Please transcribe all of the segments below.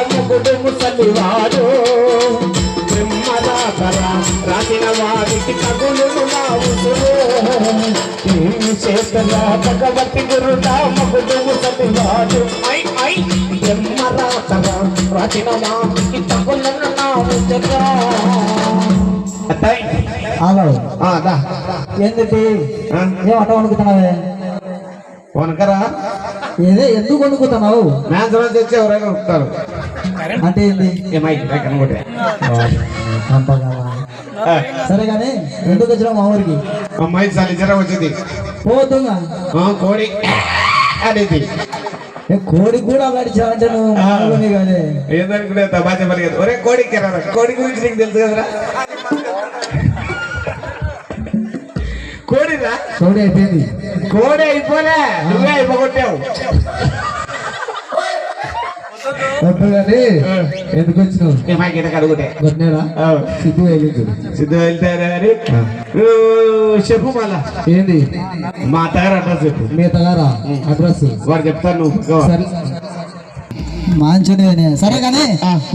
ముగుడు ముసలివాడు. బ్రహ్మరాతరా రాసిన వారికి తగులును నా ఉసురు. భగవతి గురుడా మగుడు ముసలివాడు. ఐ రాసిన వారికి తగులును నా ఉసురు. హలో. ఏంటి? ఏం వణుకుతున్నావే? వనకరా ఏదే ఎందుకు వణుకుతున్నావు? మ్యాన్స్ నుంచి వచ్చి ఎవరైనా ఉంటారు అంటే ఏంది. సరే కానీ ఎందుకు వచ్చినావు మా ఊరికి. అమ్మాయి చలి జ్వరం వచ్చింది. పోతుంగా ఆ, కోడి. అనేది కోడి కూడా గడిచా అంటే నువ్వు కానీ ఏందనుకునే తమాషా పలిగదు ఒరే కోడి కిరారా? కోడి గురించి నీకు తెలుసు కదరా? కోడిరా? కోడి అయిపోయింది. కోడి అయిపోలే. నువ్వే అయిపోగొట్టావు. వద్దు కానీ ఎందుకు వచ్చినావు? ఏమై గిట కడుగుటే కొట్టినారా సిద్ధు వెళ్ళింది సిద్ధు వెళ్తారా అని? నువ్వు చెప్పు మళ్ళా. ఏంది? మా అత్తగారు అడ్రస్ చెప్పు. మీ తగారా అడ్రస్. వాడు చెప్తాను నువ్వు. సరే. మంచిది సరే కానీ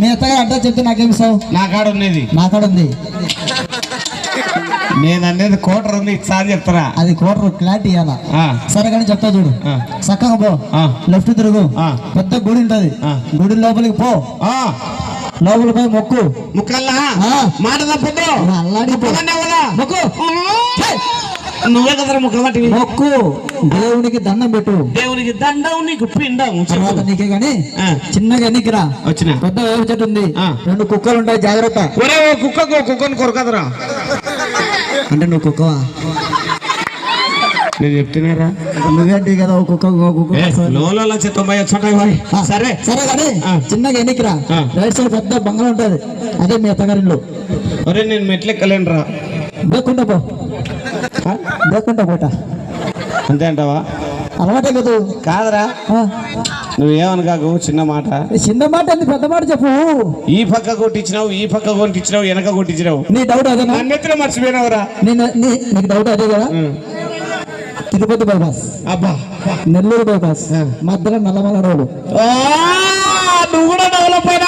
మీ అత్తగారు అడ్రస్ చెప్తే నాకేం ఇస్తావు? నా కాడ ఉన్నది. నా కాడ ఉంది. నేను అనేది కోటర్ ఉంది ఇచ్చాని చెప్తారా అది కోటర్ క్లారిటీ ఇవ్వాలా ఆ, సరే కానీ చెప్తా చూడు. చక్కగా పో. లెఫ్ట్ తిరుగు. పెద్ద గుడి ఉంటది ఆ. గుడి లోపలికి పో లోపల పోయి మొక్కు ముక్కల్లా ఆ. మాట తప్పదు నా అల్లాడి. మొక్కు! నువ్వే కదరా ముక్క. దేవునికి దండం పెట్టు. దేవునికి దండం నీకు పిండం తర్వాత నీకే గాని. చిన్నగా ఎన్నికిరా వచ్చిన. పెద్ద వేప చెట్టు ఉంది. రెండు కుక్కలు ఉంటాయి జాగ్రత్త. ఒరే ఓ కుక్కకు కుక్కను కొరకదరా. అంటే నువ్వు కుక్కవా? నేను చెప్తున్నారా? నువ్వేంటి కదా ఓ కుక్క ఓ కుక్క వస్తుంది. లోలో లక్ష తొంభై వచ్చాయి మరి సరే. సరే కానీ. చిన్నగా ఎన్నికిరా. రైట్ సైడ్ పెద్ద బంగాళం ఉంటది. అదే మీ అత్తగారిల్లు ఒరే నేను మెట్లెక్కలేనురా. బేక్కుంటా పో. పోట అంతే అంటావా? అలవాటే కదా. కాదరా. ఆ. నువ్వేమనకాకు చిన్న మాట. చిన్న మాట అంది పెద్ద మాట చెప్పు. ఈ పక్క కొట్టించినావు ఈ పక్క కొట్టించినావు వెనక కొట్టించినావు. నీ డౌట్ అదేనా అన్నెత్తిన మర్చిపోయినావురా. నేను నీకు డౌట్ అదే కదా. తిరుపతి బైపాస్ అబ్బా. నెల్లూరు బైపాస్ మధ్యలో నల్లమల రోడ్డు. నువ్వు కూడా డెవలప్ అయినావు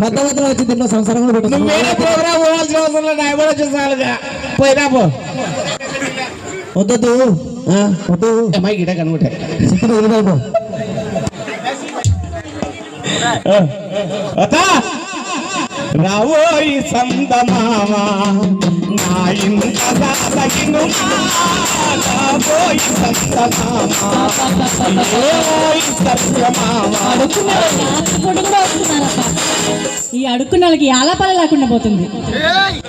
మధ్యలో వచ్చి దీంట్లో సంవత్సరం కూడా నువ్వు వేరే ప్రోగ్రామ్ పోవాల్సిన అవసరం లేదు నా కూడా చూసానుగా పోయినా పో. వద్దొద్దు. ఆ, వద్దు. అమ్మాయి గిట కనుకుంటే. వదిలిపోయిపో రావోయి సందమామ నా ఇంత సాగిను రావోయి సందమామ రావోయి సత్యమామ. కూడా కూడా వస్తున్నారప్ప ఈ అడుక్కునే వాళ్ళకి ఆలాపాల లేకుండా పోతుంది.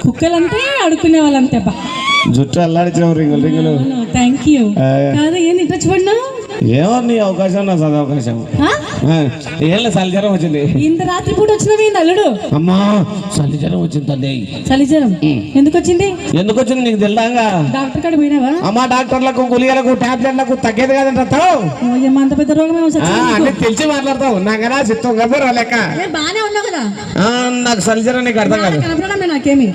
కుక్కలంటే అడుక్కునే వాళ్ళంతే అబ్బా జుట్టు అల్లాడించిన రింగులు రింగులు. Thank you. కాదు ఏంది ఇట్లా చూడన్నా ఏమో నీ అవకాశం నా అవకాశం లేదు చలిజ్వరం వచ్చింది? ఇంత రాత్రి పూట వచ్చినవేంది అల్లుడు? అమ్మా చలిజ్వరం వచ్చింది తల్లి. చలిజ్వరం ఎందుకు వచ్చింది? ఎందుకు వచ్చింది నీకు తెలియగా డాక్టర్ కాడ పోయినావా? అమ్మా డాక్టర్లకు గుళికలకు టాబ్లెట్లకు తగ్గేది కదంట అంత పెద్ద రోగం. అన్ని తెలిసి మాట్లాడతావు. నాకనా చిత్తం కదా లేక ఏ, బాగానే ఉన్నావు కదా? ఆ, నాకు చలిజ్వరం నీకు అర్థం కాదు. నాకేమి.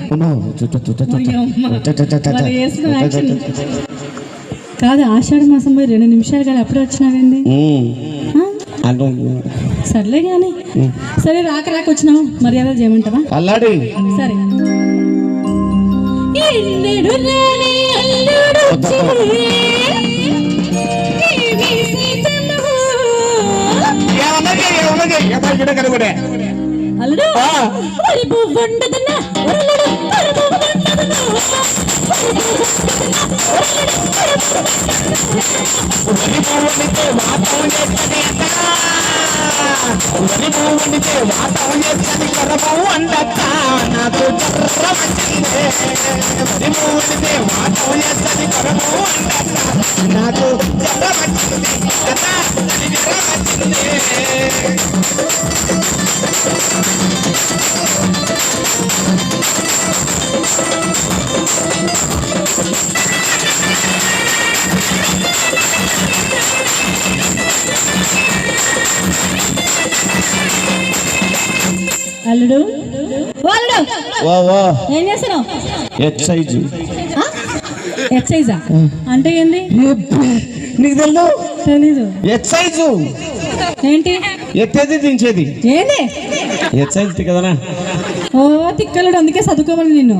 కాదు ఆషాఢ మాసం పోయి రెండు నిమిషాలు కాదు అప్పుడే? అంటూ సర్లే కానీ సరే రాక రాక వచ్చినావు మర్యాద చేయమంటావా? అల్లాడి. సరే. ఎన్నడు రాని. అల్లుడు అల్లుడు మరి పువ్వు Não me deu, mata వచ్చిందే. ఉరి పువ్వు వండితే వాతం నాకు అల్లుడు ఏం చేస్తున్నావు? ఎక్సైజ్ ఎక్సైజా అంటే ఏంది? నీకు తెలీదు? ఎక్సైజ్ ఏంటి? ఎత్తేది దించేది ఏంది ఎత్తేది కదనా? ఓ తిక్కలుడు అందుకే చదువుకోమని నిన్ను?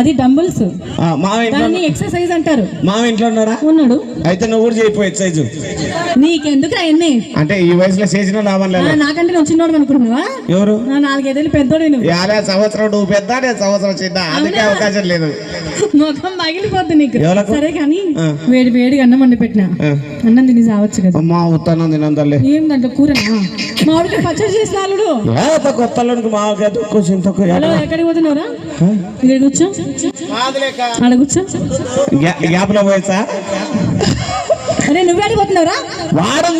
అది డంబుల్స్. దాన్ని ఎక్సర్సైజ్ అంటారు. మావ ఇంట్లో ఉన్నాడా? ఉన్నాడు. అయితే నువ్వు కూడా చేయిపో ఎక్సైజ్ నీకెందుకు అవన్నీ అంటే ఈ వయసులో చేసిన లాభం లేదు నాకంటే నువ్వు చిన్నోడు అనుకుంటున్నావా? ఎవరు? నా నాలుగైదేళ్ళు పెద్దోడు నువ్వు. యాలే సంవత్సరం నువ్వు పెద్ద నేను సంవత్సరం చిన్న. అందుకే? అవకాశం లేదు. ముఖం పగిలిపోద్ది నీకు? సరే కానీ. వేడి వేడిగా అన్నం వండి పెట్టిన. అన్నం తిని చావచ్చు కదా. అమ్మా ఉత్తానం తినందలే ఏం దాంట్లో కూరనా? మామిడికి పచ్చడి చేసిన అల్లుడు కొత్త అల్లుడికి తక్కువ చింత తక్కువ హలో ఎక్కడికి పోతున్నావురా? ఇక్కడ కూర్చో. ఆడ కూర్చో. గ్యాప్లో పోయచ్చా అరే నువ్వు అడిగిపోతున్నావురా? వాడు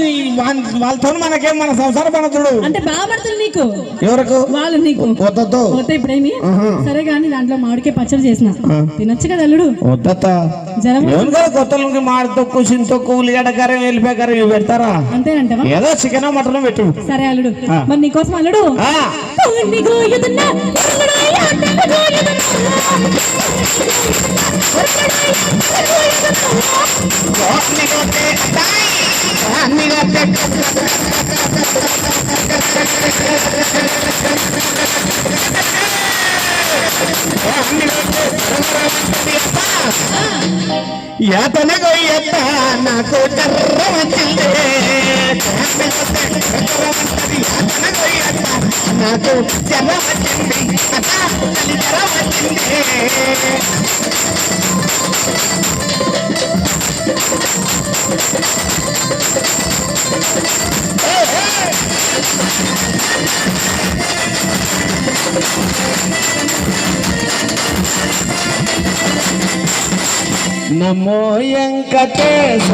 వాళ్ళతో మనకేం మన సంసార పనతుడు అంటే బాగా పడుతుంది నీకు. ఎవరకు? వాళ్ళు నీకు. వద్దతో ఇప్పుడేమి. సరే కానీ దాంట్లో మామిడికాయ పచ్చడి చేసిన. తినొచ్చు కదా అల్లుడు. వద్దత జనం కదా కొత్త వాళ్ళకి మాడి తక్కువ చింత తక్కువ ఉల్లిగడ్డ కర్రీ వెళ్ళిపోయి కర్రీ ఇవి పెడతారా? అంతేనంటవా? ఏదో చికెన్ మటన్ పెట్టు. సరే అల్లుడు. మరి నీకోసం అల్లుడు. ఆ, కోడిని కోయుతున్నా, ఉరుకుడాయి అంటకు కోయుతున్నా. నాకు కర్ర వచ్చిందే యాతన నాకు జర వచ్చింది అత చలి జర వచ్చిందే నమో వెంకటేశ